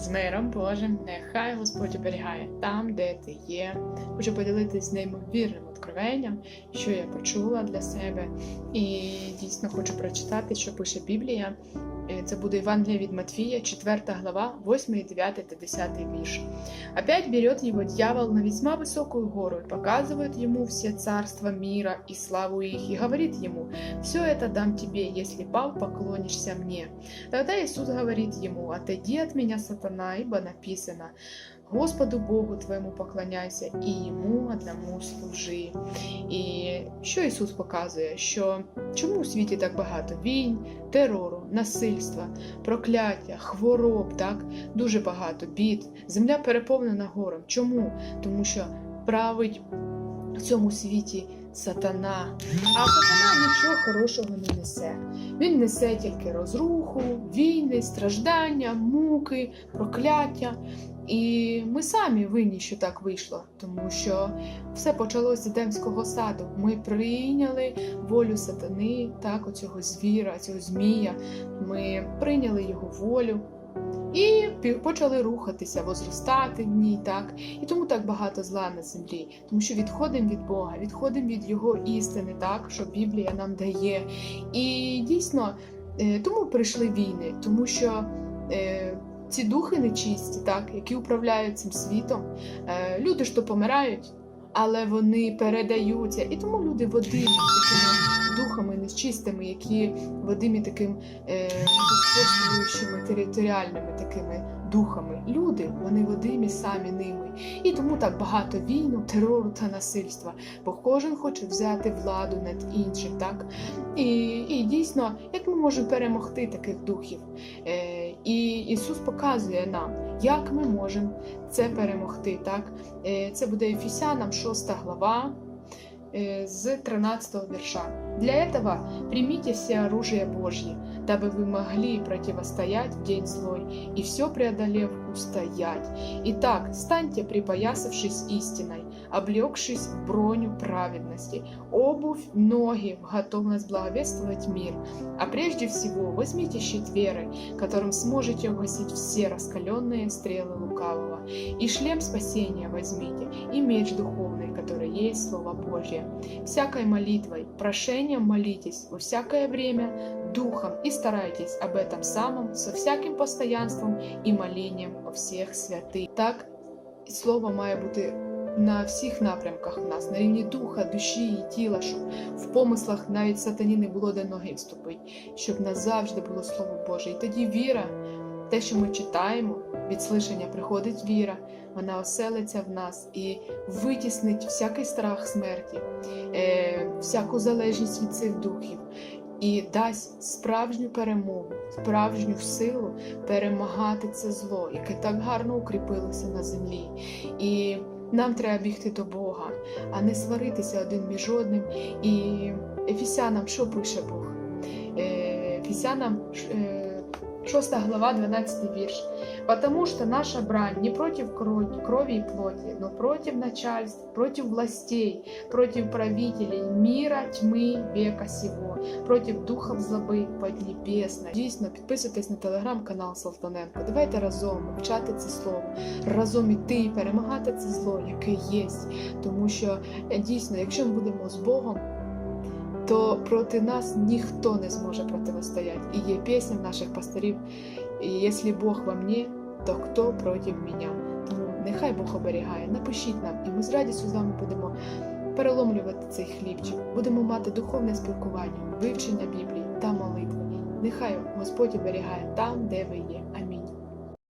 З миром Божим, нехай Господь оберігає там, де ти є. Хочу поділитись неймовірним откровенням, що я почула для себе. І дійсно хочу прочитати, що пише Біблія. Е, Це буде Євангелие від Матфія, 4 глава, 8, 9 та 10 вірш. Опять берет его дьявол на весьма высокую гору и показывает ему все царства мира и славу их, и говорит ему, «Все это дам тебе, если пал поклонишься мне». Тогда Иисус говорит ему, «Отойди от меня, сатана, ибо написано, Господу Богу твоєму поклоняйся і йому одному служи. І що Ісус показує? Що чому у світі так багато війн, терору, насильства, прокляття, хвороб, так дуже багато бід. Земля переповнена горем. Чому? Тому що править в цьому світі сатана. А сатана нічого хорошого не несе. Він несе тільки розруху, війни, страждання, муки, прокляття. І ми самі винні, що так вийшло, тому що все почалося з Едемського саду. Ми прийняли волю сатани, так, оцього звіра, цього змія. Ми прийняли його волю і почали рухатися, возростати в ній, так. І тому так багато зла на землі, тому що відходимо від Бога, відходимо від Його істини, так, що Біблія нам дає. І дійсно, е, тому прийшли війни, тому що. е, ці духи нечисті, так, які управляють цим світом, е, люди ж то помирають, але вони передаються. І тому люди водимі такими духами нечистими, які водимі таким е, господствуючими територіальними такими духами. Люди, вони водимі самі ними. І тому так багато війну, терору та насильства, бо кожен хоче взяти владу над іншим, так? І, і дійсно, як ми можемо перемогти таких духів? Е, і Ісус показує нам, як ми можемо це перемогти. Так? Е, Це буде Ефесянам 6 глава е, з 13 вірша. Для этого примите все оружие Божье, дабы вы могли противостоять в день злой и все преодолев устоять. Итак, станьте, припоясавшись истиной, облегшись в броню праведности, обувь, ноги в готовность благовествовать мир. А прежде всего возьмите щит веры, которым сможете угасить все раскаленные стрелы лукавого. И шлем спасения возьмите, и меч духовный, который есть Слово Божье. Всякой молитвой, прошением молитесь во всякое время духом и старайтесь об этом самом со всяким постоянством і молінням о всіх святих. Так, слово має бути На всіх напрямках в нас, на рівні духа, душі і тіла, щоб в помислах навіть сатані не було де ноги вступити, щоб назавжди було Слово Боже. І тоді віра, те, що ми читаємо, від слишання приходить віра, вона оселиться в нас і витіснить всякий страх смерті, е, всяку залежність від цих духів. І дасть справжню перемогу, справжню силу перемагати це зло, яке так гарно укріпилося на землі. І нам треба бігти до Бога, а не сваритися один між одним. І Ефісянам що пише Бог? Ефісянам е, 6 глава, 12 вірш. Потому что наша брань не против крови и плоти, но против начальств, против властей, против правителей мира, тьмы, века сего, против духов злоби поднебесної. Дійсно, підписуйтесь на телеграм-канал Салтаненко. Давайте разом вивчати це слово, разом іти і перемагати це зло, яке є. Тому що е, дійсно, якщо ми будемо з Богом, то проти нас ніхто не зможе протистояти. І є пісня наших пасторів. Якщо Бог во мне, то хто проти мене? Тому нехай Бог оберігає. Напишіть нам, і ми з радістю з вами будемо переломлювати цей хлібчик. Будемо мати духовне спілкування, вивчення Біблії та молитви. Нехай Господь оберігає там, де ви є. Амінь.